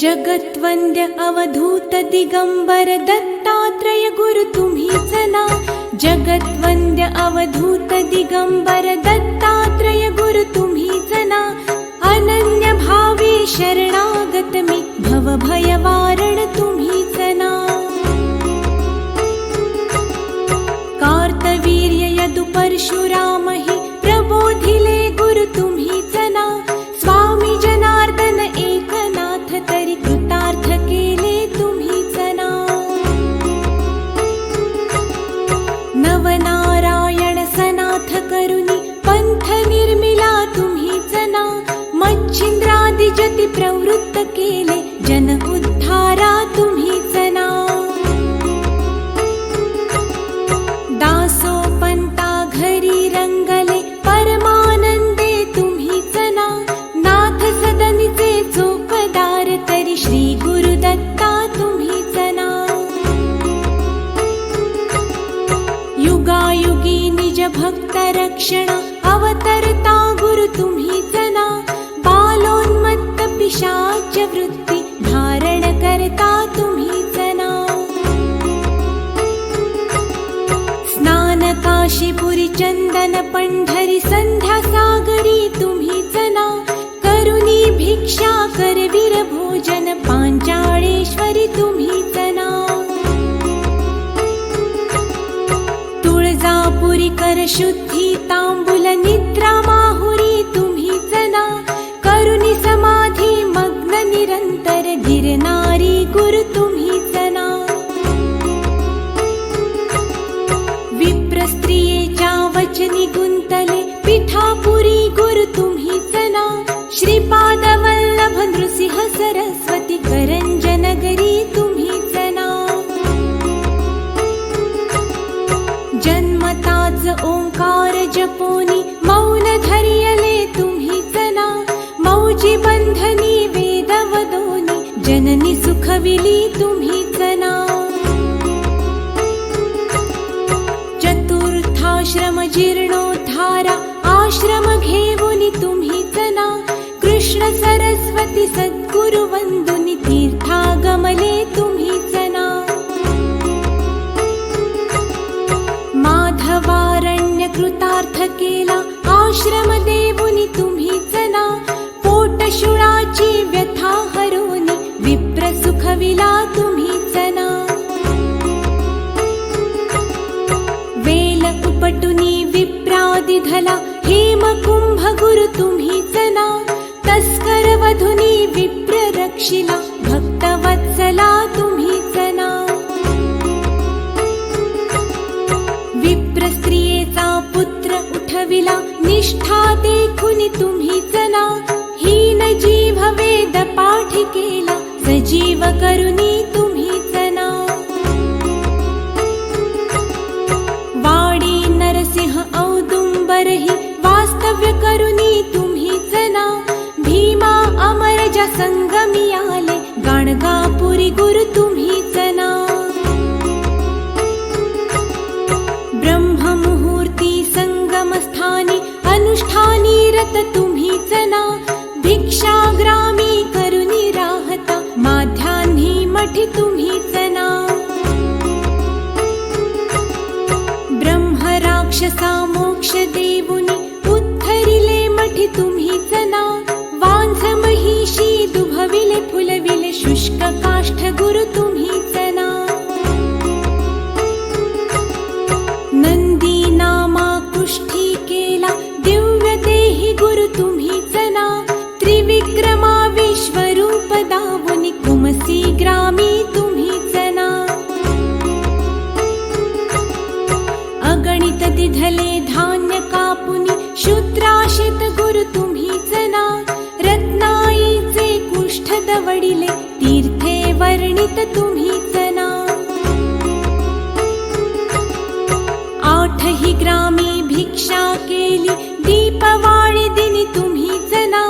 जगत्वन्द्य अवधूत दिगम्बर दत्तात्रय गुरु तुम्हीच ना जगत्वन्द्य अवधूत दिगम्बर दत्तात्रय गुरु तुम्हीच ना अनन्य भावे शरणागत मी भव भयवारण तुम्हीच ना कार्तवीर्य यदु परशुराम तुम्हीच मच्छिंद्रादी जती प्रवृत्त केले जन उद्धारा तुम्हीच ना दासो पंता घरी रंगले परमानंदे तुम्हीच ना नाथ सदनीचे चोपदार तरी श्री गुरुदत्ता तुम्हीच नाव युगायुगी निज भक्त रक्षणा वृत्ती धारण ना स्नान काशीपुरी चंदन पंढरी संध्या सागरी तुम्हीच ना करुणी भिक्षा करवीर भोजन पांचाळेश्वरी तुम्हीच ना तुळजापुरी कर शुद्धी तांबुल निद्रा माहुरी ना समाधी मग्न निरंतर गिरनारी गुरु तुम्हीच ना विप्रस्त्रियेच्या वचनी गुंतले पिठापुरी गुरु तुम्ही जना. श्रीपाद वल्लभ नृसिंह सरस्वती करंजनगरी तुम्ही जना. जन्मताच ओंकार जपून जननी सुखविली तुम्हीच ना चतुर्थाश्रम जीर्णोद्धारा आश्रम घेऊनी तुम्हीच ना कृष्ण सरस्वती सद्गुरु सुखविला तुम्हीच ना वेल उपटुनी विप्रादिधला हेम कुंभ गुरु तुम्हीच ना तस्कर वधुनी विप्र रक्षिला भक्तवत्सला तुम्हीच ना विप्र स्त्रियेचा पुत्र उठविला निष्ठा देखुनी तुम्हीच ना हीन जीव वेद पाठ केला सजीव करुनी तुम्हीच ना वाडी नरसिंह औदुंबरहि वास्तव्य करुनी तुम्हीच राक्षसा मोक्ष देवुनी उद्धरिले मठी तुम्हीच ना वांझ महिषी दुभविले फुलविले शुष्क काष्ठ निधले धान्य कापुनी शूद्राशित गुरु तुम्हीच ना रत्नाईचे कुष्ठ दवडिले तीर्थे वर्णित तुम्हीच ना आठही ग्रामी भिक्षा केली दीपवाळी दिनी तुम्हीच ना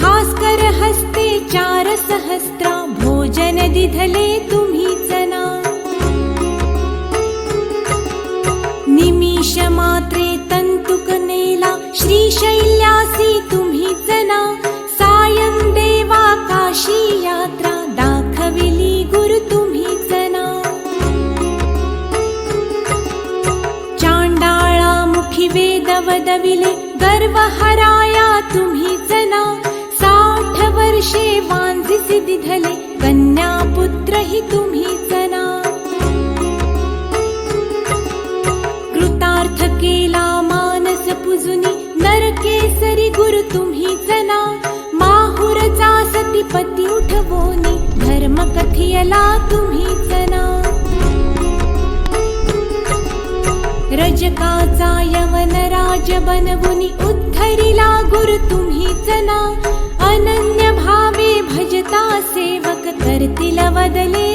भास्कर हस्ते चार सहस्त्रा भोजन दिधले तुम्ही श्रीशैल्यासी तुम्ही जना सायं देवा काशी यात्रा दाखविली गुरु तुम्ही जना चाण्डाळा मुखी वेद वदविले गर्व हराया तुम्ही जना साठ वर्षे वीले कन्यापुत्र हि जना तुम्ही जना माहुर सती पती उठवोनी धर्म कथियला तुम्ही जना। रजकाचा यवन राज बनवुनी उद्धरिला गुरु तुम्ही जना। अनन्य भावे भजता सेवक करतील वदले